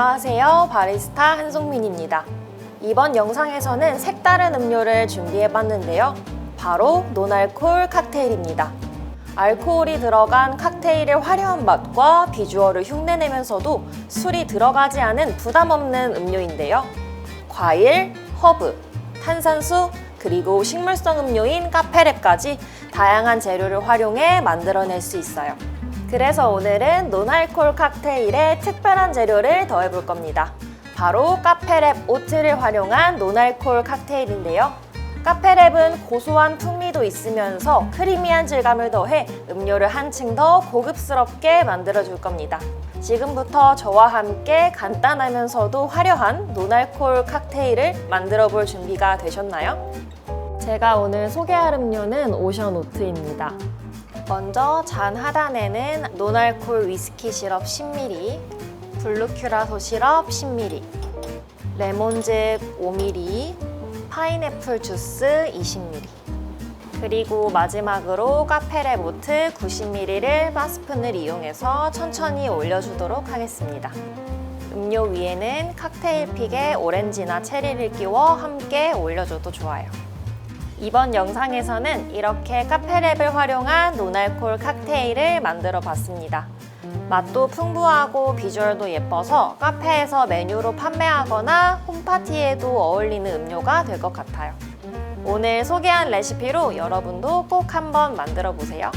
안녕하세요. 바리스타 한송민입니다. 이번 영상에서는 색다른 음료를 준비해 봤는데요. 바로 노알콜 칵테일입니다. 알코올이 들어간 칵테일의 화려한 맛과 비주얼을 흉내내면서도 술이 들어가지 않은 부담 없는 음료인데요. 과일, 허브, 탄산수, 그리고 식물성 음료인 카페랩까지 다양한 재료를 활용해 만들어낼 수 있어요. 그래서 오늘은 논알콜 칵테일에 특별한 재료를 더해 볼 겁니다. 바로 카페랩 오트를 활용한 논알콜 칵테일인데요. 카페랩은 고소한 풍미도 있으면서 크리미한 질감을 더해 음료를 한층 더 고급스럽게 만들어줄 겁니다. 지금부터 저와 함께 간단하면서도 화려한 논알콜 칵테일을 만들어 볼 준비가 되셨나요? 제가 오늘 소개할 음료는 오션 오트입니다. 먼저 잔 하단에는 논알콜 위스키 시럽 10ml, 블루큐라소 시럽 10ml, 레몬즙 5ml, 파인애플 주스 20ml, 그리고 마지막으로 카페레 모트 90ml를 바스푼을 이용해서 천천히 올려주도록 하겠습니다. 음료 위에는 칵테일 픽에 오렌지나 체리를 끼워 함께 올려줘도 좋아요. 이번 영상에서는 이렇게 카페랩을 활용한 논알콜 칵테일을 만들어 봤습니다. 맛도 풍부하고 비주얼도 예뻐서 카페에서 메뉴로 판매하거나 홈파티에도 어울리는 음료가 될 것 같아요. 오늘 소개한 레시피로 여러분도 꼭 한번 만들어 보세요.